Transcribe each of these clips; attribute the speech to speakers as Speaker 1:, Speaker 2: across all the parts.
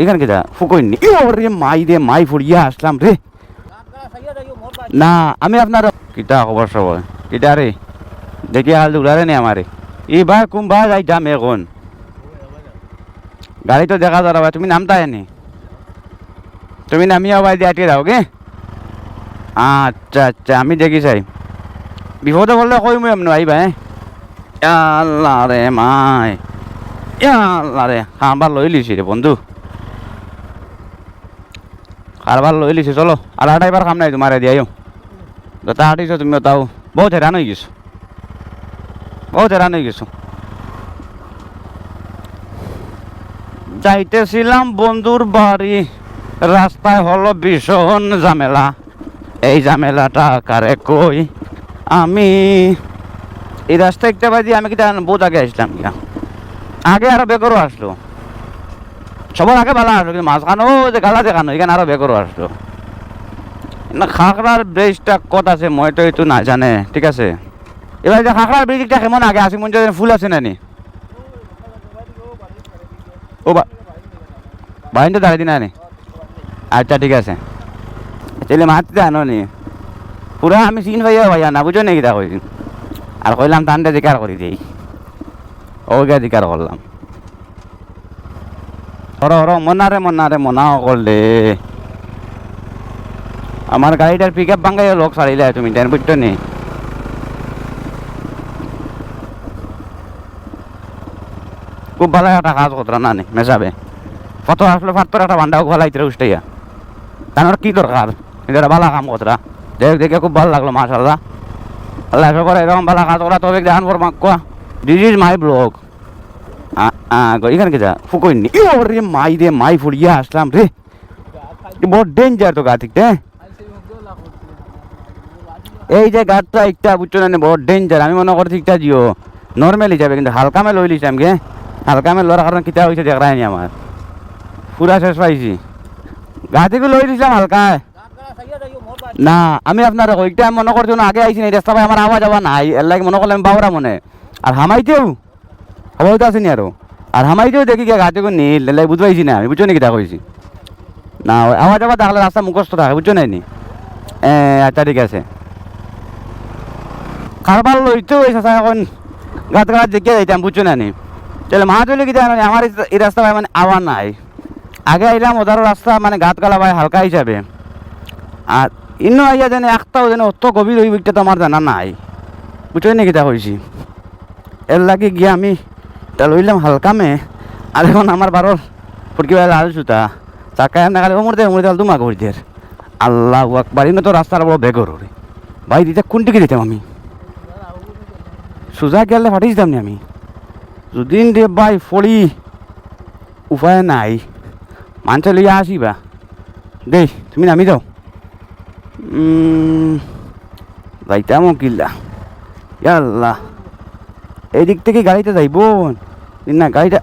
Speaker 1: এখানে কেটা ফুকই নি। রে, মাই রে মাই ফুড়িয়া আসলাম রে। না, আমি আপনার কিটা খবর সবর? কিটা রে? দেখি হাল দুলারে নি আমারে। এবার কুম্ভা যাইতাম এখন। গাড়ি তো দেখা যারা ভাই তুমি নামতা নি। তুমি নামিয়া ভাই, দিয়ে আটকে দাও গে আচ্ছা আচ্ছা আমি দেখি চাই। বিপদে বললে কই মই এমনি আইবা হ্যাঁ আল্লাহ রে মাই। আল্লাহ রে খাবার লই লিছি রে বন্ধু। খাবার লই লিছি চলো। আর এবার খাম নাই তোমার দিয়াইও যত হাঁটিছো তুমি তাও। বহুত হেরান হয়ে গেছো। বহুত হেরান হয়ে গেছো। যাইতেছিলাম বন্ধুর বাড়ি। রাস্তায় হলো ভীষণ ঝামেলা। এই ঝামেলাটা কারে কই আমি? এই রাস্তা একটা বাজি আমি কিটা বহুত আগে আসলাম আগে আরও বেকরও আসলো। সবার আগে ভালো আসলো কিন্তু মাঝখানে ও যে গালা দেখানো, এখানে আরও বেকরও আসলো। না খাকড়ার ব্রিজটা কত আছে, মই তো একটু না জানে, ঠিক আছে? এবার যে খাকড়ার ব্রিজটা কেমন আগে আসি মন ফুল আছে না নি? ও বাইন তো দাঁড়িয়ে দিন আচ্ছা ঠিক আছে। তাহলে মারতে আনো নি পুরা আমি চিন ভাইয়া ভাইয়া না বুঝো নাকি তা কইছি। আর কইলাম টানটা জিকার করি দিই। ওকে জিকার করলাম। হর হর মনারে মনারে মনা করলে আমার গাড়িটার পিক আপ ভাঙ্গাই লোক ছাড়িলে তুমি টেন বুঝতো নি? খুব ভালো একটা কাজ করতো না মেশাবে কত আসলে ফাত্তর একটা ভান্ডা ভালাইতে উষ্টাইয়া তার কি দরকার এটা ভালো কাম করতরা দেখ, দেখে খুব ভালো লাগল মাশাল্লাহ আল্লাহ করে এরকম ভালো কাজ করা তবে দেখান পর মাক দিস ইজ মাই ব্লগ এখানে যা? ফুকই নি। রে মাই রে, মাই ফুড়িয়া আসলাম রে। বড় ডেঞ্জার তো গা এই যে গাছটা একটা বুঝছ না বড় ডেঞ্জার আমি মনে করি ঠিকটা জিও। নর্মালি যাবে, কিন্তু হালকা মে লই লিছিলাম গে। হালকা মে লড়ার কারণে কিতা হয়েছে দেখ রায়নি আমার। পুরা শেষ পাইছি। গা থেকে লই দিছিলাম হালকায় না, আমি আপনার ওইটা মনে করছ না, আগে আইসি না রাস্তা ভাই আমার আওয়াজ আওয়া নাই। এর লাগে মনে করলাম বাবরা মনে। আর হামাইতেও তো আসেনি আরও। আর হামাইতেও দেখি গিয়ে গাছে করে নীল এলাই বুঝতে পাইছি না, আমি বুঝছ নাকি তা কইছি। না, ওই আওয়াজ আওয়াজ দেখলে রাস্তা মুখস্থ থাকে বুঝছ নাই নি? আচ্ছা ঠিক আছে। কারবার লইতে হয়েছে এখন গাছ গাছ দেখে যাইতাম বুঝছ না নি? তাহলে মা চলে কি জানো আমার এই- রাস্তা ভাই মানে আওয়ার নাই। আগে আইলাম ওদারও রাস্তা মানে গাত গালা ভাই হালকা হিসাবে আর ইন্ন আইয়া জানে একটাও জানে অত গভীর ওই দিকটা তো আমার জানা নাই। বুঝছ নাকি তা কইছি। এর লাগে গিয়ে আমি তা লইলাম হালকা মে। আর এখন আমার বারোর ফুটকি বেলা লাল সুতা চাকা এমনি খালি ওমর দে ওমর দে দুমা করে দিয়ে আল্লাহ আকবার ইনো তো রাস্তার বড় বেগর রে ভাই দিতে কোন দিকে দিতাম আমি? সোজা গেলে ফাটিয়ে দিতাম নি আমি। যদিন দে ভাই ফড়ি উপায় নাই। মানুষ লইয়া আসিবা। দেই তুমি নামি উম, যাইতাম কিল্লা ইয়াল্লাহ। এই দিক থেকে গাড়িতে যাইব। না, গাড়িটা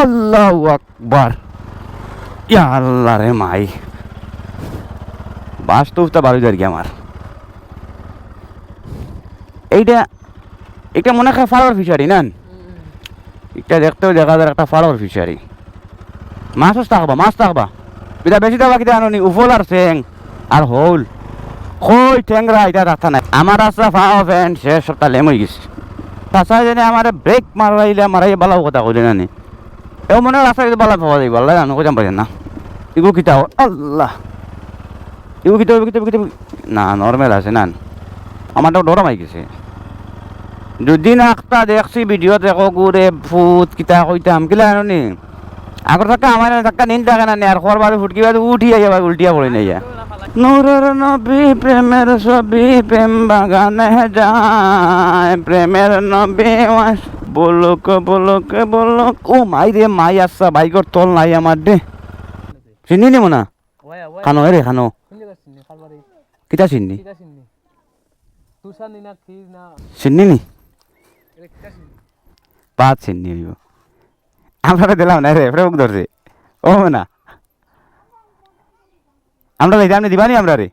Speaker 1: আল্লাহ আকবার। ইয়া আল্লাহ রে মাই। বাস তো উঠতে বারো আর কি আমার। এইটা এটা মনে হয় ফাড়ার ফিশারি না এটা দেখতেও দেখা যায় একটা ফাড়ার ফিশারি। মাছ থাকবা মাছ থাকবা। এটা বেশি থাকবা কিটা আনি উফল আর চেং আর হল। কই ঠেংরা এটা রাস্তা নাই। আমার রাস্তা ফাও ফ্যান শেষ সপ্তাহ লেম হয়ে গেছে। তাছাড়া জানি আমার ব্রেক মারাইলে মারাই বালাও কথা কইলে নানি এও মনে হয় রাস্তা কিন্তু বালা পাওয়া যাইব আল্লাহ জানো কোথাও পারি না। ইগু কিতা? আল্লাহ। ইগু কিতা কিতা কিতা না নর্মেল আছে, না। আমারটা ডর মাই গেছে। যদি না একটা দেখছি ভিডিওত একো গুড়ে ফুট কিতা কইতাম কিলা জানি আগর থাকা আমার থাকা নিন থাকে না আর খবর বাড়ি ফুটকি বাড়ি উঠি আইয়া উল্টিয়া পড়ে নাই নূরের নবী, প্রেমের ছবি, প্রেম বাগানে যায়। প্রেমের নবী বলক বলক বলক। ও মাই রে, মাই আচ্ছা বাইকর তল নাই আমার দে চিনি নি? মনা খানো রে খানো। কিতা চিনি?
Speaker 2: চিনি না
Speaker 1: পাঁচ চিনি আমরা দিলাম না রে ফ্রেক ধরছে। ও না। আমরা যাইতাম না দিবানি আমরা রে।